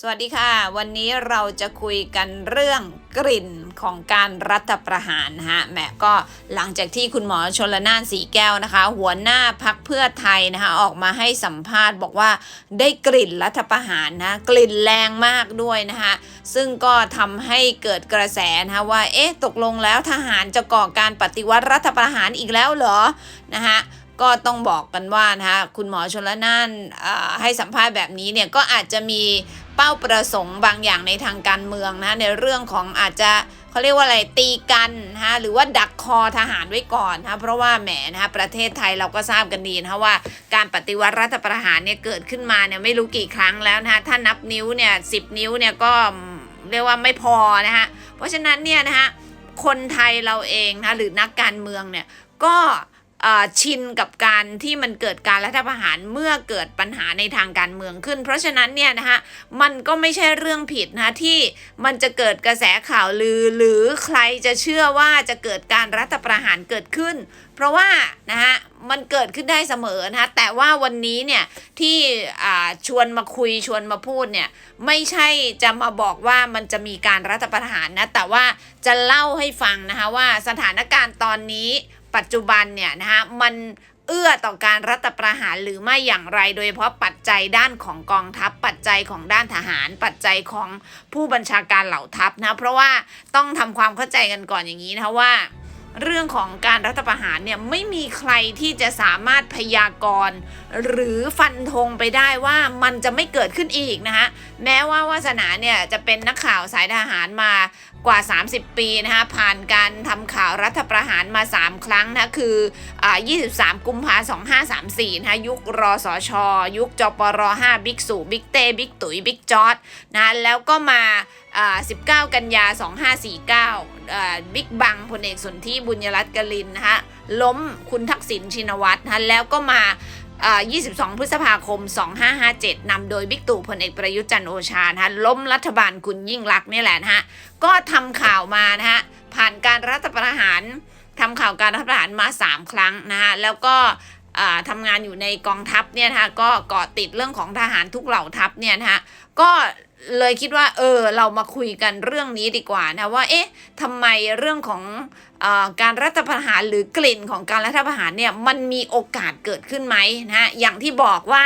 สวัสดีค่ะ วันนี้เราจะคุยกันเรื่องกลิ่นของการรัฐประหารนะฮะแหมก็หลังจากที่คุณหมอชนละนานสีแก้วนะคะ หัวหน้าพักเพื่อไทยนะคะออกมาให้สัมภาษณ์บอกว่าได้กลิ่นรัฐประหารนะกลิ่นแรงมากด้วยนะคะซึ่งก็ทำให้เกิดกระแสนะคะว่าเอ๊ะตกลงแล้วทหารจะก่อการปฏิวัติรัฐประหารอีกแล้วเหรอนะคะก็ต้องบอกกันว่านะคะคุณหมอชนละนานให้สัมภาษณ์แบบนี้เนี่ยก็อาจจะมี เป้าประสงค์บางอย่างในทางการเมืองนะในเรื่องของอาจจะเขาเรียกว่าอะไรตีกันนะหรือว่าดักคอทหารไว้ก่อนนะเพราะว่าแหมนะคะประเทศไทยเราก็ทราบกันดีนะคะว่าการปฏิวัติรัฐประหารเนี่ยเกิดขึ้นมาเนี่ยไม่รู้กี่ครั้งแล้วนะคะถ้านับนิ้วเนี่ยสิบนิ้วเนี่ยก็เรียกว่าไม่พอนะคะเพราะฉะนั้นเนี่ยนะคะคนไทยเราเองนะหรือนักการเมืองเนี่ยก็ ชินกับการที่มันเกิดการรัฐประหารเมื่อเกิดปัญหาในทางการเมืองขึ้น เพราะฉะนั้นเนี่ยนะคะมันก็ไม่ใช่เรื่องผิดนะที่มันจะเกิดกระแสข่าวลือ หรือใครจะเชื่อว่าจะเกิดการรัฐประหารเกิดขึ้น เพราะว่านะคะมันเกิดขึ้นได้เสมอนะคะแต่ว่าวันนี้เนี่ยที่ชวนมาคุยชวนมาพูดเนี่ยไม่ใช่จะมาบอกว่ามันจะมีการรัฐประหารนะแต่ว่าจะเล่าให้ฟังนะคะว่าสถานการณ์ตอนนี้ ปัจจุบันเนี่ยนะคะมันเอื้อต่อการรัฐประหารหรือไม่อย่างไร โดยเฉพาะปัจจัยด้านของกองทัพ ปัจจัยของด้านทหาร ปัจจัยของผู้บัญชาการเหล่าทัพนะเพราะว่าต้องทำความเข้าใจกันก่อนอย่างนี้นะคะว่า เรื่องของการรัฐประหารเนี่ยไม่มีใครที่จะสามารถพยากรณ์หรือฟันธงไปได้ว่ามันจะไม่เกิดขึ้นอีกนะคะแม้ว่าวาสนาเนี่ยจะเป็นนักข่าวสายทหารมา กว่า 30 ปีนะคะผ่านการทำข่าวรัฐประหารมา 3 ครั้งนะคืออ23 กุมภา2534นะคะยุครอสชยุคจปร5บิ๊กสู่บิ๊กเต้บิ๊กตุ๋ยบิ๊กจอดนะแล้วก็มา 19 กันยา 2549 บิ๊กบังพลเอกสนธิบุญยรัตน์กลินนะคะล้มคุณทักษิณชินวัตรนะะแล้วก็มา 22 พฤษภาคม 2557 นำโดยบิ๊กตู่พลเอกประยุทธ์จันโอชานะคะล้มรัฐบาลคุณยิ่งรักษณ์นี่แหละนะฮะ ก็ทำข่าวมานะฮะ ผ่านการรัฐประหารทำข่าวการรัฐประหารมา 3 ครั้งนะฮะ แล้วก็ทำงานอยู่ในกองทัพเนี่ยนะคะก็เกาะติดเรื่องของทหารทุกเหล่าทัพเนี่ยนะฮะก็ เลยคิดว่า เออ เรามาคุยกันเรื่องนี้ดีกว่านะว่า เอ๊ะทำไมเรื่องของอาการรัฐประหารหรือกลิ่นของการรัฐประหารเนี่ยมันมีโอกาสเกิดขึ้นไหมนะฮะอย่างที่บอกว่า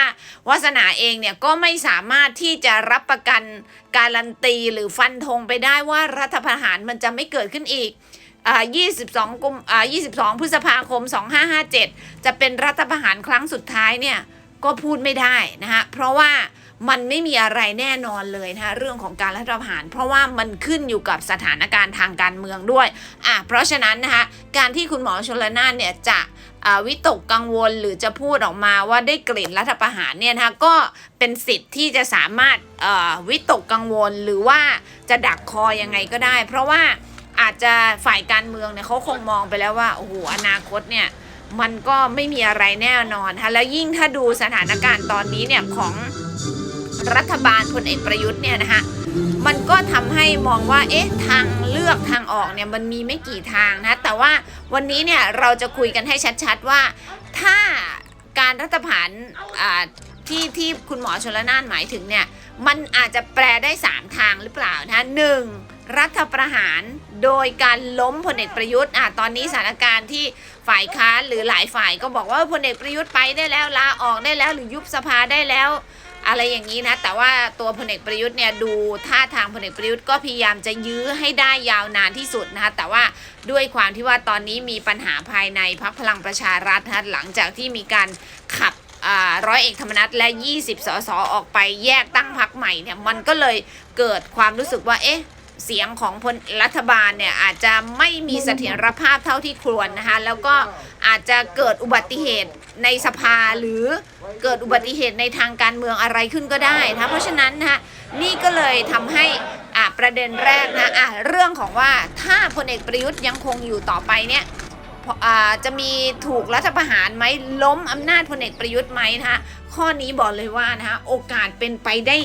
วาสนาเองเนี่ยก็ไม่สามารถที่จะรับประกันการันตีหรือฟันธงไปได้ว่ารัฐประหารมันจะไม่เกิดขึ้นอีกอ่า22กุมอ่า22 พฤษภาคม 2557 จะเป็นรัฐประหารครั้งสุดท้ายเนี่ยก็พูดไม่ได้นะฮะเพราะว่า มันไม่มีอะไรแน่นอนเลยนะคะเรื่องของการรัฐประหาร เพราะว่ามันขึ้นอยู่กับสถานการณ์ทางการเมืองด้วยอะเพราะฉะนั้นนะคะการที่คุณหมอชลนานเนี่ยจะวิตกกังวลหรือจะพูดออกมาว่าได้กลิ่นรัฐประหารเนี่ยนะคะก็เป็นสิทธิ์ที่จะสามารถวิตกกังวลหรือว่าจะดักคอยังไงก็ได้ เพราะว่าอาจจะฝ่ายการเมืองเนี่ยเขาคงมองไปแล้วว่าโอ้โหอนาคตเนี่ยมันก็ไม่มีอะไรแน่นอนค่ะแล้วยิ่งถ้าดูสถานการณ์ตอนนี้เนี่ยของ รัฐบาลพลเอกประยุทธ์เนี่ยนะคะมันก็ทำให้มองว่าเอ๊ะทางเลือกทางออกเนี่ยมันมีไม่กี่ทางนะแต่ว่าวันนี้เนี่ยเราจะคุยกันให้ชัดๆว่าถ้าการรัฐประหารที่ที่คุณหมอชนละนานหมายถึงเนี่ยมันอาจจะแปลได้ 3 ทางหรือเปล่านะหนึ่งรัฐประหารโดยการล้มพลเอกประยุทธ์อะตอนนี้สถานการณ์ที่ฝ่ายค้านหรือหลายฝ่ายก็บอกว่าพลเอกประยุทธ์ไปได้แล้วลาออกได้แล้วหรือยุบสภาได้แล้ว อะไรอย่างนี้นะ แต่ว่าตัวพลเอกประยุทธ์เนี่ยดูท่าทางพลเอกประยุทธ์ก็พยายามจะยื้อให้ได้ยาวนานที่สุดนะคะแต่ว่าด้วยความที่ว่าตอนนี้มีปัญหาภายในพักพลังประชารัฐนะหลังจากที่มีการขับร้อยเอกธรรมนัฐและ 20 สสออกไปแยกตั้งพักใหม่เนี่ยมันก็เลยเกิดความรู้สึกว่าเอ๊ะ เสียงของพลรัฐบาลเนี่ยอาจจะไม่มีเสถียรภาพเท่าที่ควรนะคะแล้วก็อาจจะเกิดอุบัติเหตุในสภาหรือเกิดอุบัติเหตุในทางการเมืองอะไรขึ้นก็ได้นะเพราะฉะนั้นนะคะนี่ก็เลยทำให้อะประเด็นแรกนะอะเรื่องของว่าถ้าพลเอกประยุทธ์ยังคงอยู่ต่อไปเนี่ยจะมีถูกรัฐประหารไหมล้มอำนาจพลเอกประยุทธ์ไหมนะคะ ข้อนี้บอกเลยว่านะคะโอกาสเป็นไปได้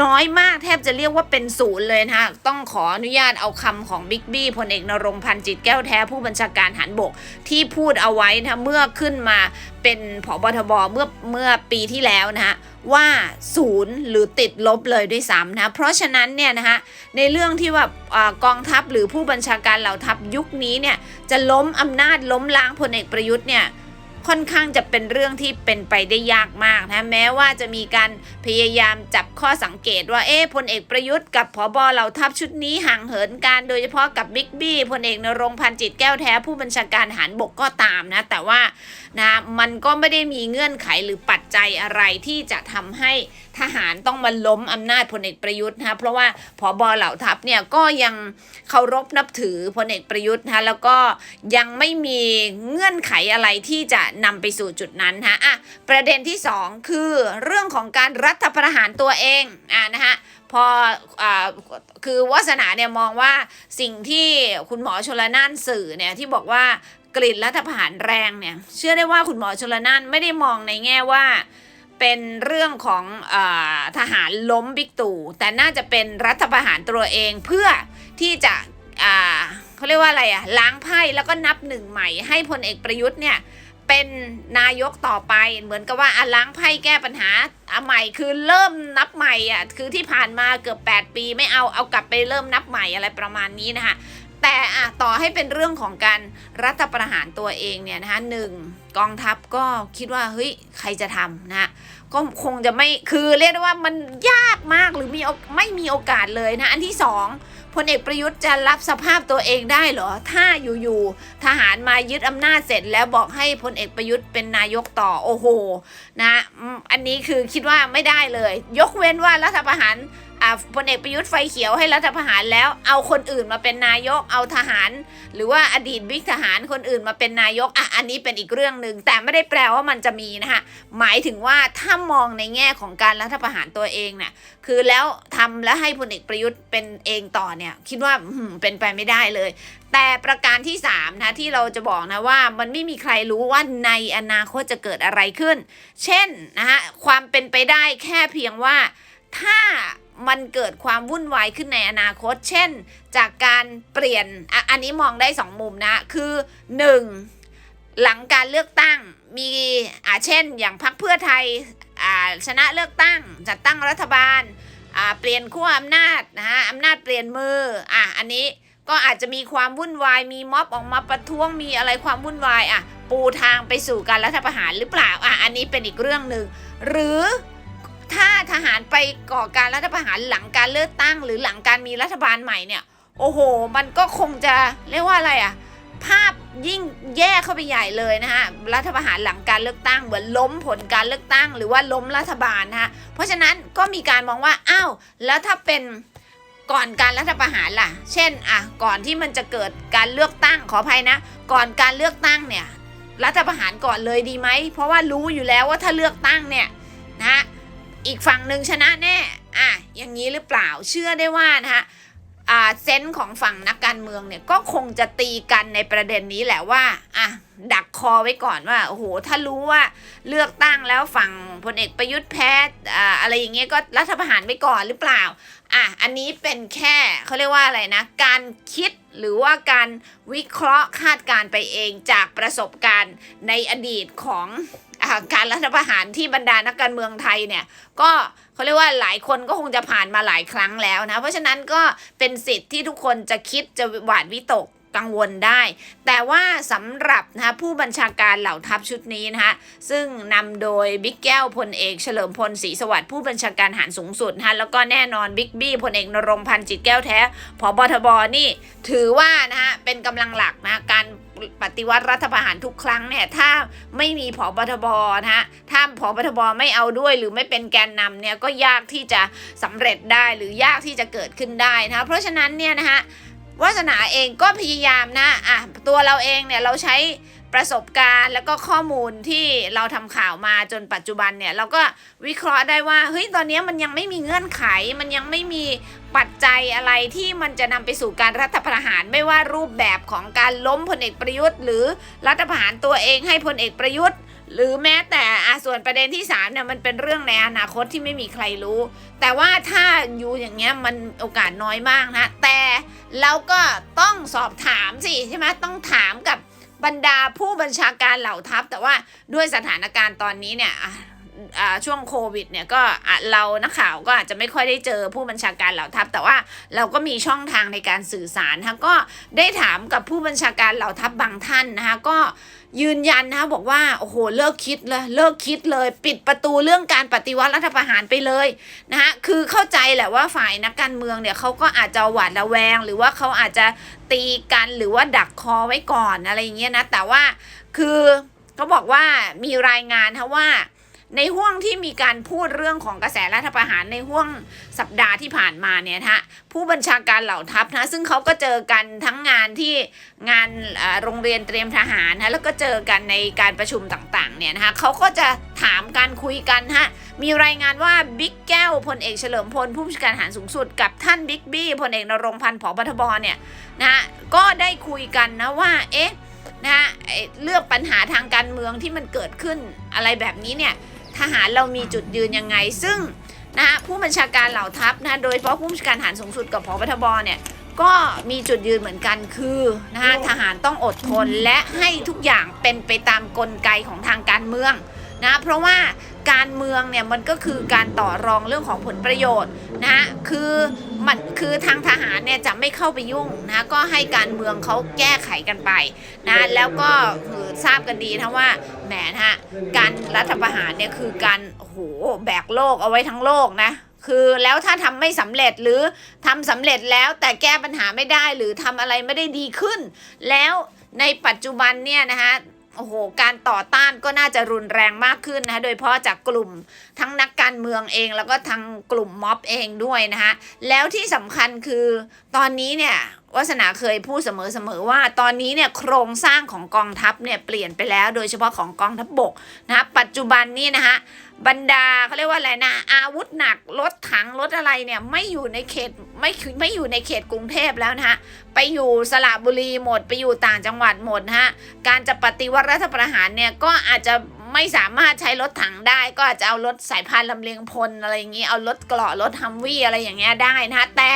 น้อยมากแทบจะเรียกว่าเป็นศูนย์เลยนะคะต้องขออนุญาตเอาคำของบิ๊กบี้พลเอกนรงค์พันธ์จิตแก้วแท้ผู้บัญชาการฐานบก ที่พูดเอาไว้นะะเมื่อขึ้นมาเป็นผบทบเมื่อเมื่อปีที่แล้วนะคะว่าศูนย์หรือติดลบเลยด้วยซ้ำนะ เพราะฉะนั้นเนี่ยนะคะในเรื่องที่ว่ากองทัพหรือผู้บัญชาการเหล่าทัพยุคนี้เนี่ยจะล้มอำนาจล้มล้างพลเอกประยุทธ์เนี่ย ค่อนข้างจะเป็นเรื่องที่เป็นไปได้ยากมากนะแม้ว่าจะมีการพยายามจับข้อสังเกตว่าเอ๊ะพลเอกประยุทธ์กับผบเหล่าทัพชุดนี้ห่างเหินกันโดยเฉพาะกับบิ๊กบี้พลเอกนรงพันจิตแก้วแท้ผู้บัญชาการทหารบกก็ตามนะแต่ว่านะมันก็ไม่ได้มีเงื่อนไขหรือปัจจัยอะไรที่จะทำให้ ทหารต้องมาล้มอำนาจพลเอกประยุทธ์นะเพราะว่าผบเหล่าทัพเนี่ยก็ยังเคารพนับถือพลเอกประยุทธ์นะแล้วก็ยังไม่มีเงื่อนไขอะไรที่จะนำไปสู่จุดนั้นนะอะประเด็นที่สองคือเรื่องของการรัฐประหารตัวเองอะนะฮะพออ่าคือวาสนาเนี่ยมองว่าสิ่งที่คุณหมอชลนานสื่อเนี่ยที่บอกว่ากลิ่นรัฐประหารแรงเนี่ยเชื่อได้ว่าคุณหมอชลนานไม่ได้มองในแง่ว่า เป็นเรื่องของอทหารล้มบิ๊กตู่ แต่น่าจะเป็นรัฐประหารตัวเองเพื่อที่จะเขาเรียกว่าอะไรอะล้างไพ่แล้วก็นับหนึ่งใหม่ ให้พลเอกประยุทธ์เนี่ยเป็นนายกต่อไปเหมือนกับว่าอล้างไพ่แก้ปัญหาอะใหม่คือเริ่มนับใหม่อะคือที่ผ่านมาเกือบ 8 ปีไม่เอาเอากลับไปเริ่มนับใหม่อะไรประมาณนี้นะคะ แต่อะต่อให้เป็นเรื่องของการรัฐประหารตัวเองเนี่ยนะคะหนึ่งกองทัพก็คิดว่าเฮ้ยใครจะทำนะก็คงจะไม่คือเรียกได้ว่ามันยากมากหรือมีไม่มีโอกาสเลยนะ อันที่สองพลเอกประยุทธ์จะรับสภาพตัวเองได้เหรอ ถ้าอยู่ๆทหารมายึดอำนาจเสร็จแล้วบอกให้พลเอกประยุทธ์เป็นนายกต่อโอ้โหนะ อันนี้คือคิดว่าไม่ได้เลย ยกเว้นว่ารัฐประหาร อ่าพลเอกประยุทธ์ไฟเขียวให้รัฐประหารแล้ว เอาคนอื่นมาเป็นนายก เอาทหาร หรือว่าอดีตบิ๊กทหารคนอื่นมาเป็นนายกอะอันนี้เป็นอีกเรื่องหนึ่งแต่ไม่ได้แปลว่ามันจะมีนะคะหมายถึงว่าถ้ามองในแง่ของการรัฐประหารตัวเองเนี่ยคือแล้วทำแล้วให้พลเอกประยุทธ์เป็นเองต่อเนี่ยคิดว่าเป็นไปไม่ได้เลย แต่ประการที่3นะที่เราจะบอกนะว่ามันไม่มีใครรู้ว่าในอนาคตจะเกิดอะไรขึ้น เช่นนะฮะความเป็นไปได้แค่เพียงว่าถ้า มันเกิดความวุ่นวายขึ้นในอนาคต เช่น จากการเปลี่ยนอะอันนี้มองได้สองมุมนะ คือ 1. หลังการเลือกตั้งมีอ่าเช่น อย่างพรรคเพื่อไทยอ่าชนะเลือกตั้ง จัดตั้งรัฐบาลอ่าเปลี่ยนขั้วอำนาจนะฮะอำนาจเปลี่ยนมืออะอันนี้ก็อาจจะมีความวุ่นวาย มีม็อบออกมาประท้วง มีอะไรความวุ่นวายอะปูทางไปสู่การรัฐประหารหรือเปล่าอะอันนี้เป็นอีกเรื่องหนึ่งหรือ ถ้าทหารไปก่อการรัฐประหารหลังการเลือกตั้ง หรือหลังการมีรัฐบาลใหม่เนี่ย โอ้โห มันก็คงจะเรียกว่าอะไรอะภาพยิ่งแย่เข้าไปใหญ่เลยนะฮะรัฐประหารหลังการเลือกตั้งเหมือนล้มผลการเลือกตั้ง หรือว่าล้มรัฐบาลนะฮะเพราะฉะนั้นก็มีการมองว่าอ้าวแล้วถ้าเป็นก่อนการรัฐประหารล่ะ เช่นอะก่อนที่มันจะเกิดการเลือกตั้งขออภัยนะ ก่อนการเลือกตั้งเนี่ยรัฐประหารก่อนเลยดีไหมเพราะว่ารู้อยู่แล้วว่าถ้าเลือกตั้งเนี่ยนะฮะ อีกฝั่งหนึ่งชนะแน่อะอย่างนี้หรือเปล่าเชื่อได้ว่านะคะเซนส์ของฝั่งนักการเมืองเนี่ยก็คงจะตีกันในประเด็นนี้แหละว่าอะดักคอไว้ก่อนว่าโอ้โหถ้ารู้ว่าเลือกตั้งแล้วฝั่งพลเอกประยุทธ์แพ้อ่าอะไรอย่างเงี้ยก็รัฐประหารไปก่อนหรือเปล่าอะอันนี้เป็นแค่เขาเรียกว่าอะไรนะ การคิดหรือว่าการวิเคราะห์คาดการณ์ไปเองจากประสบการณ์ในอดีตของ การรัฐประหารที่บรรดานักการเมืองไทยเนี่ย ก็เขาเรียกว่าหลายคนก็คงจะผ่านมาหลายครั้งแล้วนะ เพราะฉะนั้นก็เป็นสิทธิ์ที่ทุกคนจะคิดจะหวาดวิตก กังวลได้ แต่ว่าสำหรับนะคะผู้บัญชาการเหล่าทัพชุดนี้นะคะซึ่งนำโดยบิ๊กแก้วพลเอกเฉลิมพลศรีสวัสดิ์ผู้บัญชาการทหารสูงสุดนะคะแล้วก็แน่นอนบิ๊กบี้พลเอกนรงพันธ์จิตแก้วแท้ผบทบนี่ถือว่านะคะเป็นกำลังหลักนะการปฏิวัติรัฐประหารทุกครั้งเนี่ยถ้าไม่มีผบทบนะฮะถ้าผอบทบไม่เอาด้วย หรือไม่เป็นแกนนำเนี่ยก็ยากที่จะสำเร็จได้หรือยากที่จะเกิดขึ้นได้นะคะเพราะฉะนั้นเนี่ยนะคะ วาสนาเองก็พยายามนะอะตัวเราเองเนี่ยเราใช้ประสบการณ์แล้วก็ข้อมูลที่เราทำข่าวมาจนปัจจุบันเนี่ยเราก็วิเคราะห์ได้ว่าเฮ้ยตอนนี้มันยังไม่มีเงื่อนไข มันยังไม่มีปัจจัยอะไรที่มันจะนำไปสู่การรัฐประหารไม่ว่ารูปแบบของการล้มพลเอกประยุทธ์ หรือรัฐประหารตัวเองให้พลเอกประยุทธ์ หรือแม้แต่อาส่วนประเด็นที่สามเนี่ยมันเป็นเรื่องในอนาคตที่ไม่มีใครรู้ แต่ว่าถ้าอยู่อย่างเงี้ยมันโอกาสน้อยมากนะ แต่เราก็ต้องสอบถามสิใช่ไหมต้องถามกับบรรดาผู้บัญชาการเหล่าทัพ แต่ว่าด้วยสถานการณ์ตอนนี้เนี่ยอ่าช่วงโควิดเนี่ยก็เรานักข่าวก็อาจจะไม่ค่อยได้เจอผู้บัญชาการเหล่าทัพ แต่ว่าเราก็มีช่องทางในการสื่อสารนะคะก็ได้ถามกับผู้บัญชาการเหล่าทัพบางท่านนะคะก็ ยืนยันนะคะบอกว่าโอ้โหเลิกคิดเลยเลิกคิดเลย ปิดประตูเรื่องการปฏิวัติรัฐประหารไปเลยนะคะคือเข้าใจแหละว่าฝ่ายนักการเมืองเนี่ยเขาก็อาจจะหวาดระแวง หรือว่าเขาอาจจะตีกันหรือว่าดักคอไว้ก่อนอะไรอย่างเงี้ยนะแต่ว่าคือเขาบอกว่ามีรายงานนะว่า ในห่วงที่มีการพูดเรื่องของกระแสรัฐประหารในห่วงสัปดาห์ที่ผ่านมาเนี่ยนะฮะผู้บัญชาการเหล่าทัพนะซึ่งเขาก็เจอกันทั้งงานที่งานโรงเรียนเตรียมทหารนะแล้วก็เจอกันในการประชุมต่างๆเนี่ยนะคะเขาก็จะถามการคุยกันฮะมีรายงานว่าบิ๊กแก้วพลเอกเฉลิมพลผู้บัญชาการทหารสูงสุดกับท่านบิ๊กบี้พลเอกนรงพันธ์ผบทบเนี่ยนะฮะก็ได้คุยกันนะว่าเอ๊ะนะฮะเรื่องปัญหาทางการเมืองที่มันเกิดขึ้นอะไรแบบนี้เนี่ย ทหารเรามีจุดยืนยังไง ซึ่งนะฮะผู้บัญชาการเหล่าทัพนะโดยเฉพาะผู้บัญชาการทหารสูงสุดกับพบทบเนี่ยก็มีจุดยืนเหมือนกันคือนะฮะทหารต้องอดทนและให้ทุกอย่างเป็นไปตามกลไกของทางการเมืองนะเพราะว่า การเมืองเนี่ยมันก็คือการต่อรองเรื่องของผลประโยชน์นะฮะคือมันคือทางทหารเนี่ยจะไม่เข้าไปยุ่งนะก็ให้การเมืองเขาแก้ไขกันไปนะแล้วก็คือทราบกันดีนะว่าแหมนะฮะการรัฐประหารเนี่ยคือการโหแบกโลกเอาไว้ทั้งโลกนะคือแล้วถ้าทำไม่สำเร็จหรือทำสำเร็จแล้วแต่แก้ปัญหาไม่ได้หรือทำอะไรไม่ได้ดีขึ้น แล้วในปัจจุบันเนี่ยนะคะ โอ้โห การต่อต้านก็น่าจะรุนแรงมากขึ้นนะคะโดยเฉพาะจากกลุ่มทั้งนักการเมืองเอง แล้วก็ทางกลุ่มม็อบเองด้วยนะคะแล้วที่สำคัญคือตอนนี้เนี่ยวัฒนาเคยพูดเสมอๆว่า ตอนนี้เนี่ยโครงสร้างของกองทัพเนี่ยเปลี่ยนไปแล้ว โดยเฉพาะของกองทัพบบกนะคะปัจจุบันนี้นะคะ บรรดาเขาเรียกว่าอะไรนะอาวุธหนักรถถังรถอะไรเนี่ยไม่อยู่ในเขตไม่ไม่อยู่ในเขตกรุงเทพแล้วนะฮะไปอยู่สระบุรีหมดไปอยู่ต่างจังหวัดหมดนะฮะการจะปฏิวัติรัฐประหารเนี่ยก็อาจจะไม่สามารถใช้รถถังได้ ก็อาจจะเอารถสายพานลำเลียงพลอะไรอย่างนี้เอารถเกราะรถฮัมวี่อะไรอย่างเงี้ยได้นะฮะแต่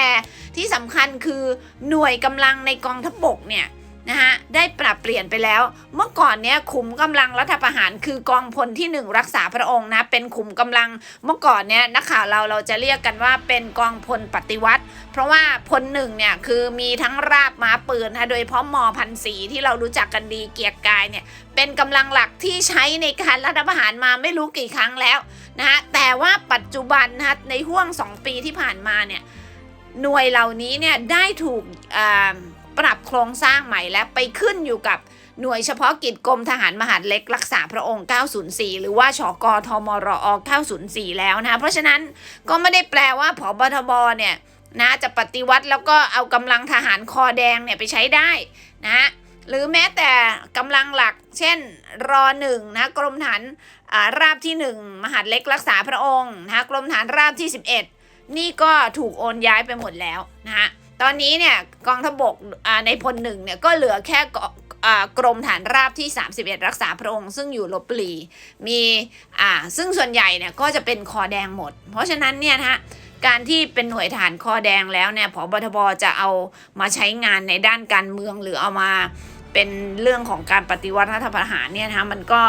ที่สำคัญคือหน่วยกำลังในกองทัพบกเนี่ย นะฮะได้ปรับเปลี่ยนไปแล้ว เมื่อก่อนเนี้ยขุมกำลังรัฐประหารคือกองพลที่หนึ่งรักษาพระองค์นะเป็นขุมกำลัง เมื่อก่อนเนี้ยนักข่าวเราเราจะเรียกกันว่าเป็นกองพลปฏิวัติ เพราะว่าพลหนึ่งเนี่ยคือมีทั้งราบม้าปืนนะโดยเฉพาะมอพันสีที่เรารู้จักกันดีเกียรกายเนี่ยเป็นกำลังหลักที่ใช้ในการรัฐประหารมาไม่รู้กี่ครั้งแล้วนะฮะแต่ว่าปัจจุบันนะฮะในห่วงสองปีที่ผ่านมาเนี่ยหน่วยเหล่านี้เนี่ยได้ถูกอ่า ปรับโครงสร้างใหม่และไปขึ้นอยู่กับหน่วยเฉพาะกิจกรมทหารมหาดเล็กรักษาพระองค์ 904 หรือว่าชกทมรอ 904 แล้วนะ เพราะฉะนั้นก็ไม่ได้แปลว่าผบทบเนี่ยนะจะปฏิวัติแล้วก็เอากำลังทหารคอแดงเนี่ยไปใช้ได้นะหรือแม้แต่กำลังหลัก เช่นรอหนึ่งนะกรมฐานอ่าราบที่ 1 มหาดเล็กรักษาพระองค์นะคะกรมฐานราบที่ 11 นี่ก็ถูกโอนย้ายไปหมดแล้วนะฮะ ตอนนี้เนี่ยกองทพบกในพลหนึ่งเนี่ยก็เหลือแค่กกรมฐานราบที่ 31 รักษาพระองค์ ซึ่งอยู่ลบบุรีมีอ่าซึ่งส่วนใหญ่เนี่ยก็จะเป็นคอแดงหมด เพราะฉะนั้นเนี่ยนะฮะการที่เป็นหน่วยฐานคอแดงแล้วเนี่ยพบทบจะเอามาใช้งานในด้านการเมืองหรือเอามาเป็นเรื่องของการปฏิวัติรัฐประหารเนี่ยนะมันก็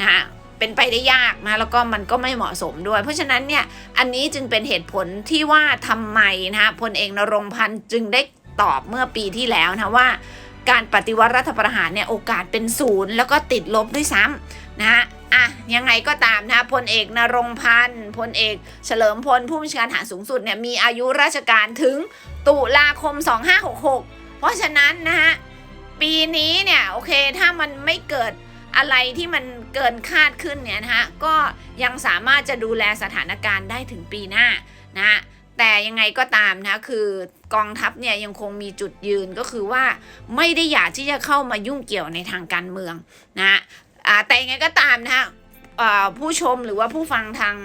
นะฮะ เป็นไปได้ยากนะแล้วก็มันก็ไม่เหมาะสมด้วย เพราะฉะนั้นเนี่ยอันนี้จึงเป็นเหตุผลที่ว่าทำไมนะฮะพลเอกนรงพันธ์จึงได้ตอบเมื่อปีที่แล้วนะว่า การปฏิวัติรัฐประหารเนี่ยโอกาสเป็นศูนย์แล้วก็ติดลบด้วยซ้ำนะฮะอะยังไงก็ตามนะพลเอกนรงพันธ์พลเอกเฉลิมพลผู้บัญชาการทหารสูงสุดเนี่ยมีอายุราชการถึงตุลาคม 2566 เพราะฉะนั้นนะฮะปีนี้เนี่ยโอเคถ้ามันไม่เกิด อะไรที่มันเกินคาดขึ้นเนี่ยนะฮะก็ยังสามารถจะดูแลสถานการณ์ได้ถึงปีหน้านะฮะแต่ยังไงก็ตามนะคือกองทัพเนี่ยยังคงมีจุดยืนก็คือว่าไม่ได้อยากที่จะเข้ามายุ่งเกี่ยวในทางการเมืองนะแต่ยังไงก็ตามนะฮะผู้ชมหรือว่าผู้ฟังทาง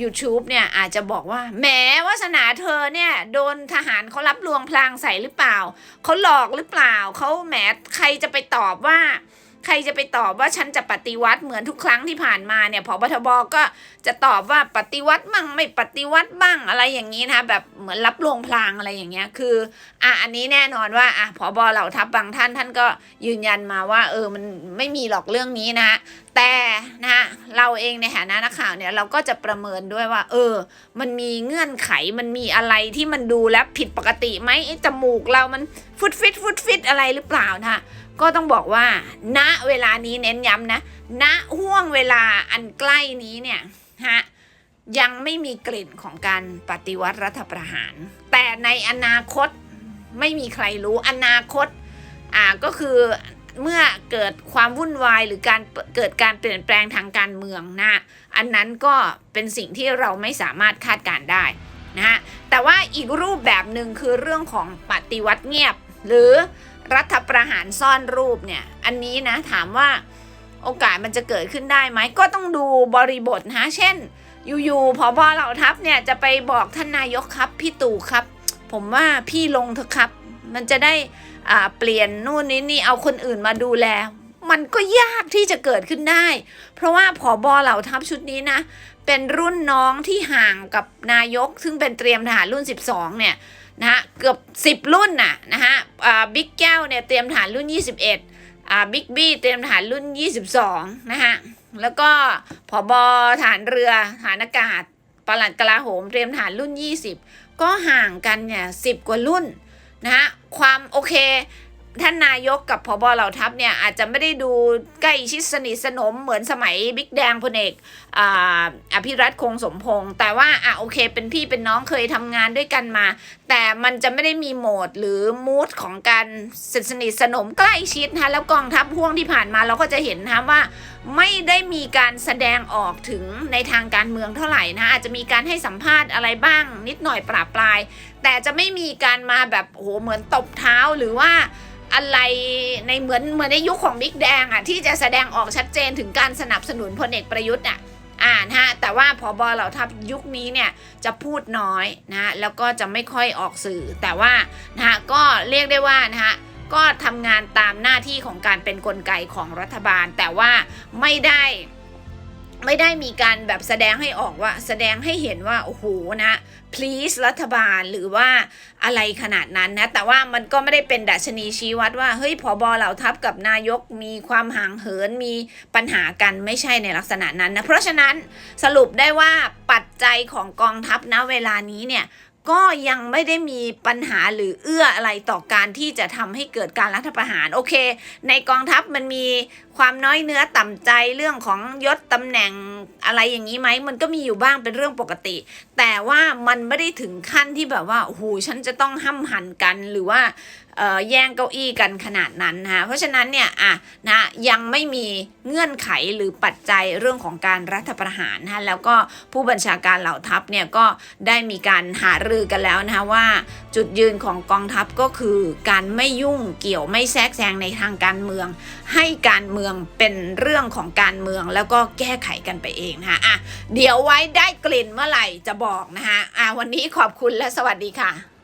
YouTube เนี่ยอาจจะบอกว่าแหมวาสนาเธอเนี่ยโดนทหารเขารับลวงพลางใส่หรือเปล่า เขาหลอกหรือเปล่า เขาแหมใครจะไปตอบว่า ใครจะไปตอบว่าฉันจะปฏิวัติเหมือนทุกครั้งที่ผ่านมาเนี่ยพบทบก็จะตอบว่าปฏิวัติบ้างไม่ปฏิวัติบ้างอะไรอย่างนี้นะคะแบบเหมือนรับลงพลางอะไรอย่างเงี้ยคืออะอันนี้แน่นอนว่าอะพบเหล่าทัพบางท่านท่านก็ยืนยันมาว่า เออมันไม่มีหรอกเรื่องนี้นะแต่นะฮะเราเองในฐานะนักข่าวเนี่ยเราก็จะประเมินด้วยว่า เออ มันมีเงื่อนไขมันมีอะไรที่มันดูแล้วผิดปกติไหมจมูกเรามัน ฟุดฟิตฟุดฟิตอะไรหรือเปล่านะคะก็ต้องบอกว่า ณเวลานี้เน้นย้ำนะณห่วงเวลาอันใกล้นี้เนี่ยฮะยังไม่มีกลิ่นของการปฏิวัติรัฐประหาร แต่ในอนาคตไม่มีใครรู้อนาคตอ่าก็คือเมื่อเกิดความวุ่นวายหรือการเกิดการเปลี่ยนแปลงทางการเมืองนะอันนั้นก็เป็นสิ่งที่เราไม่สามารถคาดการได้นะฮะแต่ว่าอีกรูปแบบหนึ่งคือเรื่องของปฏิวัติเงียบ หรือรัฐประหารซ่อนรูปเนี่ย อันนี้นะถามว่าโอกาสมันจะเกิดขึ้นได้ไหมก็ต้องดูบริบทนะเช่นอยู่ๆพอบอเหล่าทัพเนี่ยจะไปบอกท่านนายกครับพี่ตู่ครับ ผมว่าพี่ลงเถอะครับ มันจะได้อ่าเปลี่ยนนู่นนี่นี่เอาคนอื่นมาดูแล มันก็ยากที่จะเกิดขึ้นได้ เพราะว่าผอบอเหล่าทัพชุดนี้นะ เป็นรุ่นน้องที่ห่างกับนายก ซึ่งเป็นเตรียมทหารรุ่น 12 เนี่ยนะฮะเกือบ 10 รุ่นน่ะนะฮะบิ๊กแก้วเนี่ยเตรียมทหารรุ่น 21อ่าบิ๊กบี้เตรียมทหารรุ่น 22 นะฮะแล้วก็ผอบอฐานเรือฐานอากาศปลัดกลาโหมเตรียมทหารรุ่น 20 ก็ห่างกันเนี่ยสิกว่ารุ่นนะฮะความโอเค ท่านนายกกับพบเหล่าทัพเนี่ยอาจจะไม่ได้ดูใกล้ชิดสนิทสนมเหมือนสมัยบิ๊กแดงพลเอกออภิรัตคงสมพงษ์แต่ว่าอะโอเคเป็นพี่เป็นน้องเคยทำงานด้วยกันมา แต่มันจะไม่ได้มีโหมดหรือมูดของการสนิทสนิทสนมใกล้ชิดนะแล้วกองทัพพ่วงที่ผ่านมาเราก็จะเห็นนะคะว่าไม่ได้มีการแสดงออกถึงในทางการเมืองเท่าไหร่นะอาจจะมีการให้สัมภาษณ์อะไรบ้างนิดหน่อยปราบปลายแต่จะไม่มีการมาแบบโหเหมือนตบเท้าหรือว่าอะไรในเหมือนเหมือนในยุคของบิ๊กแดงอะที่จะแสดงออกชัดเจนถึงการสนับสนุนพลเอกประยุทธ์อะอ่านฮะแต่ว่าพอบอเหล่าทัพยุคนี้เนี่ยจะพูดน้อยนะแล้วก็จะไม่ค่อยออกสื่อ แต่ว่านะฮะก็เรียกได้ว่านะฮะก็ทำงานตามหน้าที่ของการเป็นนกลไกของรัฐบาล แต่ว่าไม่ได้ ไม่ได้มีการแบบแสดงให้ออกว่า แสดงให้เห็นว่า โอ้โหนะ please รัฐบาลหรือว่าอะไรขนาดนั้นนะ แต่ว่ามันก็ไม่ได้เป็นดัชนีชี้วัดว่า เฮ้ยผอบอเหล่าทัพกับนายกมีความห่างเหินมีปัญหากันไม่ใช่ในลักษณะนั้นนะ เพราะฉะนั้นสรุปได้ว่าปัจจัยของกองทัพณเวลานี้เนี่ย ก็ยังไม่ได้มีปัญหาหรือเอื้ออะไรต่อการที่จะทำให้เกิดการรัฐประหาร โอเค ในกองทัพมันมีความน้อยเนื้อต่ำใจเรื่องของยศตำแหน่งอะไรอย่างนี้ไหมมันก็มีอยู่บ้างเป็นเรื่องปกติ แต่ว่ามันไม่ได้ถึงขั้นที่แบบว่าโอ้โหฉันจะต้องห้ำหันกันหรือว่า แย่งเก้าอี้กันขนาดนั้นนะคะเพราะฉะนั้นเนี่ยอะนะยังไม่มีเงื่อนไขหรือปัจจัยเรื่องของการรัฐประหารนะคะแล้วก็ผู้บัญชาการเหล่าทัพเนี่ยก็ได้มีการหารือกันแล้วนะคะว่าจุดยืนของกองทัพก็คือการไม่ยุ่งเกี่ยวไม่แทรกแซงในทางการเมือง ให้การเมืองเป็นเรื่องของการเมืองแล้วก็แก้ไขกันไปเองนะคะอะเดี๋ยวไว้ได้กลิ่นเมื่อไหร่จะบอกนะคะอะวันนี้ขอบคุณและสวัสดีค่ะ